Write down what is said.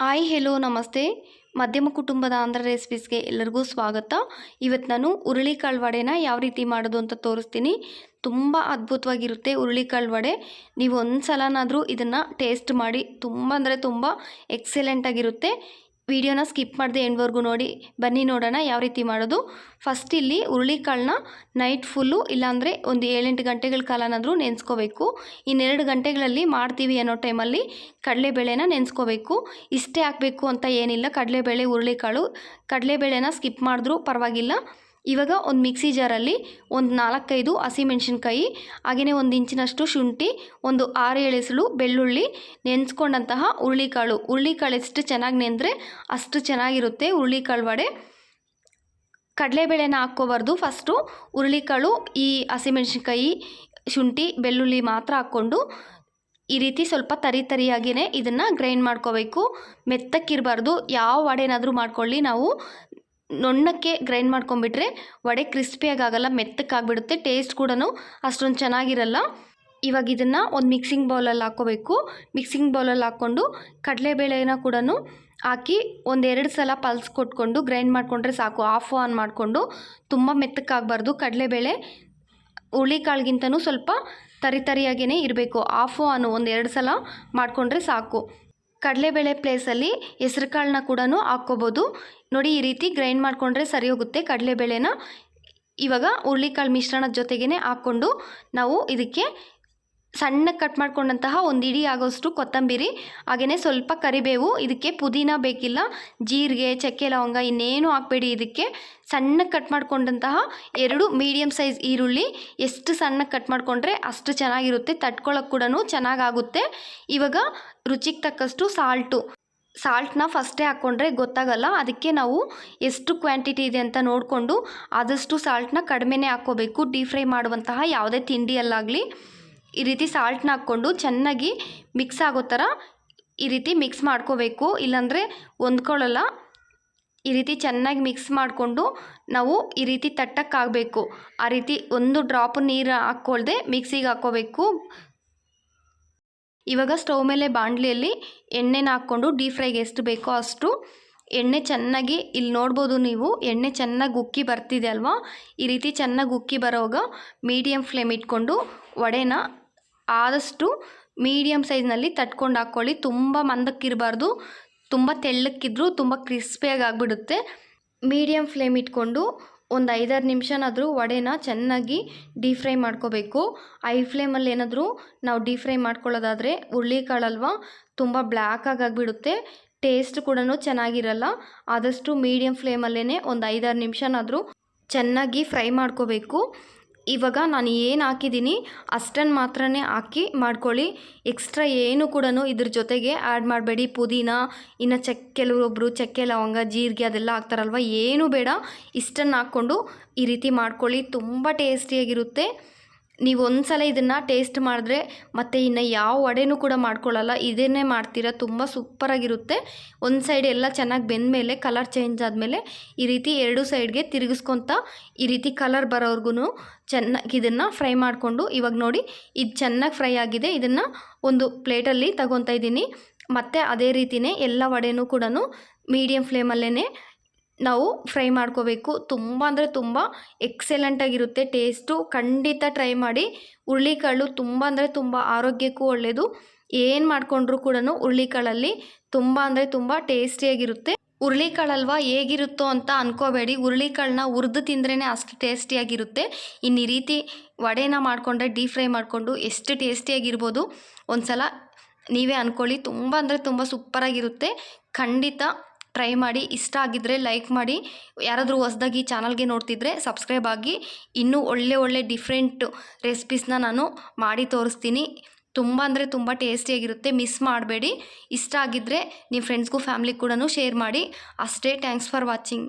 Hi hello ನಮಸ್ತೆ. ಮಧ್ಯಮ ಕುಟುಂಬದ ಆಂಧ್ರ ರೆಸಿಪೀಸ್ಗೆ ಎಲ್ಲರಿಗೂ ಸ್ವಾಗತ. ಇವತ್ತು ನಾನು ಹುರುಳಿಕಾಳು ವಡೆನ ಯಾವ ರೀತಿ ಮಾಡೋದು ಅಂತ ತೋರಿಸ್ತೀನಿ. ತುಂಬ ಅದ್ಭುತವಾಗಿರುತ್ತೆ ಹುರುಳಿಕಾಳು ವಡೆ ನೀವು ಒಂದು ಸಲನಾದರೂ ಇದನ್ನು ಟೇಸ್ಟ್ ಮಾಡಿ, ತುಂಬ ಅಂದರೆ ತುಂಬ ಎಕ್ಸಲೆಂಟಾಗಿರುತ್ತೆ ವಿಡಿಯೋನ ಸ್ಕಿಪ್ ಮಾಡಿದೆ ಎಂಡ್ವರೆಗೂ ನೋಡಿ, ಬನ್ನಿ ನೋಡೋಣ ಯಾವ ರೀತಿ ಮಾಡೋದು. ಫಸ್ಟ್ ಇಲ್ಲಿ ಹುರುಳಿಕಾಳನ್ನ ನೈಟ್ ಫುಲ್ಲು, ಇಲ್ಲಾಂದರೆ ಒಂದು ಏಳೆಂಟು ಗಂಟೆಗಳ ಕಾಲನಾದರೂ ನೆನೆಸ್ಕೋಬೇಕು. ಇನ್ನೆರಡು ಗಂಟೆಗಳಲ್ಲಿ ಮಾಡ್ತೀವಿ ಅನ್ನೋ ಟೈಮಲ್ಲಿ ಕಡಲೆಬೇಳೆನ ನೆನೆಸ್ಕೋಬೇಕು. ಇಷ್ಟೇ ಹಾಕಬೇಕು ಅಂತ ಏನಿಲ್ಲ, ಕಡಲೆಬೇಳೆ, ಹುರುಳಿಕಾಳು. ಕಡಲೆಬೇಳೆನ ಸ್ಕಿಪ್ ಮಾಡಿದ್ರೂ ಪರವಾಗಿಲ್ಲ. ಇವಾಗ ಒಂದು ಮಿಕ್ಸಿ ಜಾರಲ್ಲಿ ಒಂದು ನಾಲ್ಕೈದು ಹಸಿಮೆಣ್ಸಿನ್ಕಾಯಿ ಹಾಗೆಯೇ ಒಂದು ಇಂಚಿನಷ್ಟು ಶುಂಠಿ, ಒಂದು ಆರು ಎಳೆಸಲು ಬೆಳ್ಳುಳ್ಳಿ, ನೆನೆಸ್ಕೊಂಡಂತಹ ಹುರುಳಿಕಾಳು. ಹುರುಳಿಕಾಳು ಎಷ್ಟು ಚೆನ್ನಾಗಿ ನೆಂದರೆ ಅಷ್ಟು ಚೆನ್ನಾಗಿರುತ್ತೆ ಹುರುಳಿಕಾಳು ವಡೆ. ಕಡಲೆಬೇಳೆನ ಹಾಕ್ಕೋಬಾರ್ದು ಫಸ್ಟು. ಹುರುಳಿಕಾಳು, ಈ ಹಸಿಮೆಣ್ಸಿನ್ಕಾಯಿ ಶುಂಠಿ, ಬೆಳ್ಳುಳ್ಳಿ ಮಾತ್ರ ಹಾಕ್ಕೊಂಡು ಈ ರೀತಿ ಸ್ವಲ್ಪ ತರಿ ತರಿಯಾಗಿಯೇ ಇದನ್ನು ಗ್ರೈಂಡ್ ಮಾಡ್ಕೋಬೇಕು. ಮೆತ್ತಕ್ಕಿರಬಾರ್ದು. ಯಾವ ವಡೆನಾದರೂ ಮಾಡ್ಕೊಳ್ಳಿ ನಾವು. ನುಣ್ಣಕ್ಕೆ ಗ್ರೈಂಡ್ ಮಾಡ್ಕೊಂಬಿಟ್ರೆ ವಡೆ ಕ್ರಿಸ್ಪಿಯಾಗಿ ಆಗಲ್ಲ ಮೆತ್ತಕ್ಕಾಗ್ಬಿಡುತ್ತೆ ಟೇಸ್ಟ್ ಕೂಡ ಅಷ್ಟೊಂದು ಚೆನ್ನಾಗಿರಲ್ಲ. ಇವಾಗ ಇದನ್ನು ಒಂದು ಮಿಕ್ಸಿಂಗ್ ಬೌಲಲ್ಲಿ ಹಾಕ್ಕೋಬೇಕು. ಮಿಕ್ಸಿಂಗ್ ಬೌಲಲ್ಲಿ ಹಾಕ್ಕೊಂಡು ಕಡಲೆಬೇಳೆನ ಕೂಡ ಹಾಕಿ ಒಂದೆರಡು ಸಲ ಪಲ್ಸ್ ಕೊಟ್ಕೊಂಡು ಗ್ರೈಂಡ್ ಮಾಡಿಕೊಂಡ್ರೆ ಸಾಕು. ಆಫ್ ಆನ್ ಮಾಡಿಕೊಂಡು ತುಂಬ ಮೆತ್ತಕ್ಕಾಗಬಾರ್ದು ಕಡಲೆಬೇಳೆ ಹುಳಿಕಾಳಿಗಿಂತನೂ ಸ್ವಲ್ಪ ತರಿ ತರಿಯಾಗೇ ಇರಬೇಕು. ಆಫು ಆನು ಒಂದೆರಡು ಸಲ ಮಾಡಿಕೊಂಡ್ರೆ ಸಾಕು. ಕಡಲೆಬೇಳೆ ಪ್ಲೇಸಲ್ಲಿ ಹೆಸ್ರು ಕಾಳನ್ನ ಕೂಡ ಹಾಕ್ಕೋಬೋದು. ನೋಡಿ, ಈ ರೀತಿ ಗ್ರೈಂಡ್ ಮಾಡಿಕೊಂಡ್ರೆ ಸರಿ ಹೋಗುತ್ತೆ ಕಡಲೆಬೇಳೆನ. ಇವಾಗ ಹುರುಳಿಕಾಳು ಮಿಶ್ರಣದ ಜೊತೆಗೇ ಹಾಕ್ಕೊಂಡು ನಾವು ಇದಕ್ಕೆ ಸಣ್ಣಗೆ ಕಟ್ ಮಾಡ್ಕೊಂಡಂತಹ ಒಂದು ಇಡೀ ಆಗೋಷ್ಟು ಕೊತ್ತಂಬರಿ ಹಾಗೆಯೇ ಸ್ವಲ್ಪ ಕರಿಬೇವು, ಇದಕ್ಕೆ ಪುದೀನ ಬೇಕಿಲ್ಲ, ಜೀರಿಗೆ, ಚಕ್ಕೆ ಲವಂಗ, ಇನ್ನೇನು ಹಾಕಬೇಡಿ ಇದಕ್ಕೆ. ಸಣ್ಣಗೆ ಕಟ್ ಮಾಡ್ಕೊಂಡಂತಹ ಎರಡು ಮೀಡಿಯಮ್ ಸೈಜ್ ಈರುಳ್ಳಿ, ಎಷ್ಟು ಸಣ್ಣಗೆ ಕಟ್ ಮಾಡಿಕೊಂಡ್ರೆ ಅಷ್ಟು ಚೆನ್ನಾಗಿರುತ್ತೆ ತಟ್ಕೊಳ್ಳೋಕೆ ಕೂಡ ಚೆನ್ನಾಗಾಗುತ್ತೆ. ಇವಾಗ ರುಚಿಗೆ ತಕ್ಕಷ್ಟು ಸಾಲ್ಟು. ಸಾಲ್ಟ್ನ ಫಸ್ಟೇ ಹಾಕ್ಕೊಂಡ್ರೆ ಗೊತ್ತಾಗಲ್ಲ, ಅದಕ್ಕೆ ನಾವು ಎಷ್ಟು ಕ್ವಾಂಟಿಟಿ ಇದೆ ಅಂತ ನೋಡಿಕೊಂಡು ಆದಷ್ಟು ಸಾಲ್ಟ್ನ ಕಡಿಮೆನೇ ಹಾಕ್ಕೋಬೇಕು. ಡೀಪ್ ಫ್ರೈ ಮಾಡುವಂತಹ ಯಾವುದೇ ತಿಂಡಿಯಲ್ಲಾಗಲಿ. ಈ ರೀತಿ ಸಾಲ್ಟ್ನ ಹಾಕ್ಕೊಂಡು ಚೆನ್ನಾಗಿ ಮಿಕ್ಸ್ ಆಗೋ ಥರ ಈ ರೀತಿ ಮಿಕ್ಸ್ ಮಾಡ್ಕೋಬೇಕು. ಇಲ್ಲಾಂದರೆ ಹೊಂದ್ಕೊಳ್ಳಲ್ಲ. ಈ ರೀತಿ ಚೆನ್ನಾಗಿ ಮಿಕ್ಸ್ ಮಾಡಿಕೊಂಡು ನಾವು ಈ ರೀತಿ ತಟ್ಟಕ್ಕಾಗಬೇಕು ಆ ರೀತಿ ಒಂದು ಡ್ರಾಪ್ ನೀರು ಹಾಕ್ಕೊಳ್ದೆ ಮಿಕ್ಸಿಗೆ ಹಾಕ್ಕೋಬೇಕು ಇವಾಗ ಸ್ಟವ್ ಮೇಲೆ ಬಾಂಡ್ಲಿಯಲ್ಲಿ ಎಣ್ಣೆನ ಹಾಕ್ಕೊಂಡು ಡೀಪ್ ಫ್ರೈಗೆ ಎಷ್ಟು ಬೇಕೋ ಅಷ್ಟು ಎಣ್ಣೆ ಚೆನ್ನಾಗಿ ಇಲ್ಲಿ ನೋಡ್ಬೋದು ನೀವು, ಎಣ್ಣೆ ಚೆನ್ನಾಗಿ ಉಕ್ಕಿ ಬರ್ತಿದೆ ಅಲ್ವಾ? ಈ ರೀತಿ ಚೆನ್ನಾಗಿ ಉಕ್ಕಿ ಬರೋವಾಗ ಮೀಡಿಯಮ್ ಫ್ಲೇಮ್ ಇಟ್ಕೊಂಡು ವಡೆನ ಆದಷ್ಟು ಮೀಡಿಯಮ್ ಸೈಜ್ನಲ್ಲಿ ತಟ್ಕೊಂಡು ಹಾಕ್ಕೊಳ್ಳಿ. ತುಂಬ ಮಂದಕ್ಕಿರಬಾರ್ದು, ತುಂಬ ತೆಳ್ಳಕ್ಕಿದ್ರೂ ತುಂಬ ಕ್ರಿಸ್ಪಿಯಾಗಿ ಆಗಿಬಿಡುತ್ತೆ. ಮೀಡಿಯಮ್ ಫ್ಲೇಮ್ ಇಟ್ಕೊಂಡು ಒಂದು ಐದಾರು ನಿಮಿಷನಾದರೂ ವಡೆನ ಚೆನ್ನಾಗಿ ಡೀಪ್ ಫ್ರೈ ಮಾಡ್ಕೋಬೇಕು. ಐ ಫ್ಲೇಮಲ್ಲಿ ಏನಾದರೂ ನಾವು ಡೀಪ್ ಫ್ರೈ ಮಾಡ್ಕೊಳ್ಳೋದಾದರೆ ಹುರುಳಿಕಾಳಲ್ವ ತುಂಬ ಬ್ಲ್ಯಾಕಾಗಿ ಆಗಿಬಿಡುತ್ತೆ. ಟೇಸ್ಟ್ ಕೂಡ ಚೆನ್ನಾಗಿರಲ್ಲ. ಆದಷ್ಟು ಮೀಡಿಯಮ್ ಫ್ಲೇಮಲ್ಲೇ ಒಂದು ಐದಾರು ನಿಮಿಷನಾದರೂ ಚೆನ್ನಾಗಿ ಫ್ರೈ ಮಾಡ್ಕೋಬೇಕು. ಇವಾಗ ನಾನು ಏನು ಹಾಕಿದ್ದೀನಿ ಅಷ್ಟನ್ನು ಮಾತ್ರ ಹಾಕಿ ಮಾಡ್ಕೊಳ್ಳಿ. ಎಕ್ಸ್ಟ್ರಾ ಏನು ಕೂಡ ಇದ್ರ ಜೊತೆಗೆ ಆ್ಯಡ್ ಮಾಡಬೇಡಿ. ಪುದೀನ, ಇನ್ನು ಚಕ್ಕೆ ಕೆಲವೊಬ್ಬರು ಚಕ್ಕೆ ಲವಂಗ ಜೀರಿಗೆ ಅದೆಲ್ಲ ಹಾಕ್ತಾರಲ್ವ? ಏನೂ ಬೇಡ. ಇಷ್ಟನ್ನು ಹಾಕ್ಕೊಂಡು ಈ ರೀತಿ ಮಾಡ್ಕೊಳ್ಳಿ. ತುಂಬ ಟೇಸ್ಟಿಯಾಗಿರುತ್ತೆ. ನೀವು ಒಂದು ಸಲ ಇದನ್ನು ಟೇಸ್ಟ್ ಮಾಡಿದ್ರೆ ಮತ್ತು ಇನ್ನು ಯಾವ ವಡೆನೂ ಕೂಡ ಮಾಡ್ಕೊಳ್ಳಲ್ಲ. ಇದನ್ನೇ ಮಾಡ್ತೀರಾ, ತುಂಬ ಸೂಪರಾಗಿರುತ್ತೆ ಒಂದು ಸೈಡ್ ಎಲ್ಲ ಚೆನ್ನಾಗಿ ಬೆಂದ ಮೇಲೆ ಕಲರ್ ಚೇಂಜ್ ಆದಮೇಲೆ ಈ ರೀತಿ ಎರಡು ಸೈಡ್ಗೆ ತಿರುಗಿಸ್ಕೊತ ಈ ರೀತಿ ಕಲರ್ ಬರೋರ್ಗು ಚೆನ್ನಾಗಿ ಇದನ್ನು ಫ್ರೈ ಮಾಡಿಕೊಂಡು, ಇವಾಗ ನೋಡಿ ಇದು ಚೆನ್ನಾಗಿ ಫ್ರೈ ಆಗಿದೆ. ಇದನ್ನು ಒಂದು ಪ್ಲೇಟಲ್ಲಿ ತಗೊತಾ ಇದ್ದೀನಿ ಮತ್ತು ಅದೇ ರೀತಿಯೇ ಎಲ್ಲ ವಡೆನೂ ಕೂಡ ಮೀಡಿಯಮ್ ಫ್ಲೇಮಲ್ಲೇ ನಾವು ಫ್ರೈ ಮಾಡ್ಕೋಬೇಕು. ತುಂಬ ಅಂದರೆ ತುಂಬ ಎಕ್ಸಲೆಂಟಾಗಿರುತ್ತೆ ಟೇಸ್ಟು ಖಂಡಿತ ಟ್ರೈ ಮಾಡಿ. ಹುರುಳಿಕಾಳು ತುಂಬ ಅಂದರೆ ತುಂಬ ಆರೋಗ್ಯಕ್ಕೂ ಒಳ್ಳೆಯದು ಏನು ಮಾಡಿಕೊಂಡ್ರೂ ಕೂಡ ಹುರುಳಿಕಾಳಲ್ಲಿ ತುಂಬ ಅಂದರೆ ತುಂಬ ಟೇಸ್ಟಿಯಾಗಿರುತ್ತೆ ಹುರುಳಿಕಾಳಲ್ವ ಹೇಗಿರುತ್ತೋ ಅಂತ ಅನ್ಕೋಬೇಡಿ. ಹುರುಳಿಕಾಳನ್ನ ಹುರಿದು ತಿಂದ್ರೇ ಅಷ್ಟು ಟೇಸ್ಟಿಯಾಗಿರುತ್ತೆ ಇನ್ನು ಈ ರೀತಿ ವಡೆನ ಮಾಡಿಕೊಂಡ್ರೆ ಡೀಪ್ ಫ್ರೈ ಮಾಡಿಕೊಂಡು ಎಷ್ಟು ಟೇಸ್ಟಿಯಾಗಿರ್ಬೋದು ಒಂದು ಸಲ ನೀವೇ ಅಂದ್ಕೊಳ್ಳಿ ತುಂಬ ಅಂದರೆ ತುಂಬ ಸೂಪರಾಗಿರುತ್ತೆ ಖಂಡಿತ ಟ್ರೈ ಮಾಡಿ, ಇಷ್ಟ ಆಗಿದ್ದರೆ ಲೈಕ್ ಮಾಡಿ. ಯಾರಾದರೂ ಹೊಸ್ದಾಗಿ ಚಾನಲ್ಗೆ ನೋಡ್ತಿದ್ರೆ ಸಬ್ಸ್ಕ್ರೈಬ್ ಆಗಿ. ಇನ್ನೂ ಒಳ್ಳೆ ಒಳ್ಳೆ ಡಿಫ್ರೆಂಟ್ ರೆಸಿಪೀಸ್ನ ನಾನು ಮಾಡಿ ತೋರಿಸ್ತೀನಿ. ತುಂಬ ಅಂದರೆ ತುಂಬ ಟೇಸ್ಟಿಯಾಗಿರುತ್ತೆ. ಮಿಸ್ ಮಾಡಬೇಡಿ. ಇಷ್ಟ ಆಗಿದ್ದರೆ ನಿಮ್ಮ ಫ್ರೆಂಡ್ಸ್ಗೂ ಫ್ಯಾಮ್ಲಿಗೆ ಕೂಡ ಶೇರ್ ಮಾಡಿ. ಅಷ್ಟೇ, ಥ್ಯಾಂಕ್ಸ್ ಫಾರ್ ವಾಚಿಂಗ್.